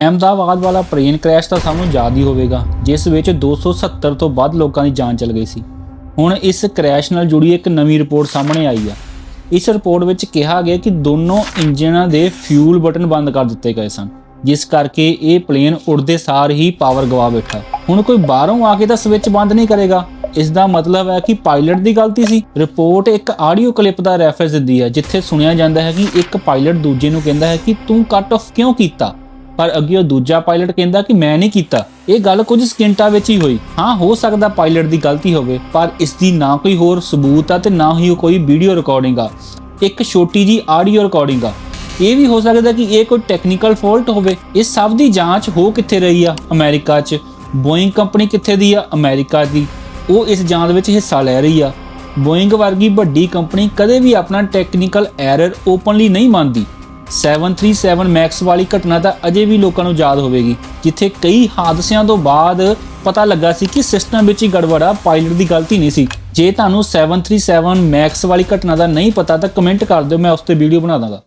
ਅਹਿਮਦਾਬਾਦ ਵਾਲਾ plain crash ਤਾਂ ਸਾਨੂੰ ਯਾਦ ਹੀ ਹੋਵੇਗਾ, ਜਿਸ ਵਿੱਚ 270 ਤੋਂ ਵੱਧ ਲੋਕਾਂ ਦੀ ਜਾਨ ਚਲ ਗਈ ਸੀ। ਹੁਣ ਇਸ ਕ੍ਰੈਸ਼ ਨਾਲ ਜੁੜੀ ਇੱਕ ਨਵੀਂ ਰਿਪੋਰਟ ਸਾਹਮਣੇ ਆਈ ਆ। ਇਸ ਰਿਪੋਰਟ ਵਿੱਚ ਕਿਹਾ ਗਿਆ ਕਿ ਦੋਨੋਂ ਇੰਜਨਾਂ ਦੇ ਫਿਊਲ ਬਟਨ ਬੰਦ ਕਰ ਦਿੱਤੇ ਗਏ ਸਨ, ਜਿਸ ਕਰਕੇ ਇਹ ਪਲੇਨ ਉੜਦੇ ਸਾਰ ਹੀ ਪਾਵਰ ਗਵਾ ਬੈਠਾ। ਹੁਣ ਕੋਈ ਬਾਹਰੋਂ ਆ ਕੇ ਤਾਂ ਸਵਿਚ ਬੰਦ ਨਹੀਂ ਕਰੇਗਾ। ਇਸ ਦਾ ਮਤਲਬ ਹੈ ਕਿ ਪਾਇਲਟ ਦੀ ਗਲਤੀ ਸੀ। ਰਿਪੋਰਟ ਇੱਕ ਆਡੀਓ ਕਲਿੱਪ ਦਾ ਰੈਫਰੈਂਸ ਦਿੰਦੀ ਹੈ, ਜਿੱਥੇ ਸੁਣਿਆ ਜਾਂਦਾ ਹੈ ਕਿ ਇੱਕ ਪਾਇਲਟ ਦੂਜੇ ਨੂੰ ਕਹਿੰਦਾ ਹੈ ਕਿ ਤੂੰ ਕੱਟ ਆਫ ਕਿਉਂ ਕੀਤਾ? ਪਰ ਅੱਗੇ ਉਹ ਦੂਜਾ ਪਾਇਲਟ ਕਹਿੰਦਾ ਕਿ ਮੈਂ ਨਹੀਂ ਕੀਤਾ। ਇਹ ਗੱਲ ਕੁਝ ਸਕਿੰਟਾਂ ਵਿੱਚ ਹੀ ਹੋਈ। ਹਾਂ, ਹੋ ਸਕਦਾ ਪਾਇਲਟ ਦੀ ਗਲਤੀ ਹੋਵੇ, ਪਰ ਇਸ ਦੀ ਨਾ ਕੋਈ ਹੋਰ ਸਬੂਤ ਆ ਤੇ ਨਾ ਹੀ ਉਹ ਕੋਈ ਵੀਡੀਓ ਰਿਕਾਰਡਿੰਗ ਆ। ਇੱਕ ਛੋਟੀ ਜੀ ਆਡੀਓ ਰਿਕਾਰਡਿੰਗ ਆ। ਇਹ ਵੀ ਹੋ ਸਕਦਾ ਕਿ ਇਹ ਕੋਈ ਟੈਕਨੀਕਲ ਫਾਲਟ ਹੋਵੇ। ਇਸ ਸਭ ਦੀ ਜਾਂਚ ਹੋ ਕਿੱਥੇ ਰਹੀ ਆ? ਅਮਰੀਕਾ 'ਚ। ਬੋਇੰਗ ਕੰਪਨੀ ਕਿੱਥੇ ਦੀ ਆ? ਅਮਰੀਕਾ ਦੀ। ਉਹ ਇਸ ਜਾਂਚ ਵਿੱਚ ਹਿੱਸਾ ਲੈ ਰਹੀ ਆ। ਬੋਇੰਗ ਵਰਗੀ ਵੱਡੀ ਕੰਪਨੀ ਕਦੇ ਵੀ ਆਪਣਾ ਟੈਕਨੀਕਲ ਐਰਰ ਓਪਨਲੀ ਨਹੀਂ ਮੰਨਦੀ। 737 ਮੈਕਸ ਵਾਲੀ ਘਟਨਾ ਤਾਂ ਅਜੇ ਵੀ ਲੋਕਾਂ ਨੂੰ ਯਾਦ ਹੋਵੇਗੀ, ਜਿੱਥੇ ਕਈ ਹਾਦਸਿਆਂ ਤੋਂ ਬਾਅਦ ਪਤਾ ਲੱਗਾ ਸੀ ਕਿ ਸਿਸਟਮ ਵਿੱਚ ਹੀ ਗੜਬੜਾ, ਪਾਇਲਟ ਦੀ ਗਲਤੀ ਨਹੀਂ ਸੀ। ਜੇ ਤੁਹਾਨੂੰ 737 ਮੈਕਸ ਵਾਲੀ ਘਟਨਾ ਦਾ ਨਹੀਂ ਪਤਾ ਤਾਂ ਕਮੈਂਟ ਕਰ ਦਿਓ, ਮੈਂ ਉਸ ਤੇ ਵੀਡੀਓ ਬਣਾ ਦਾਂਗਾ।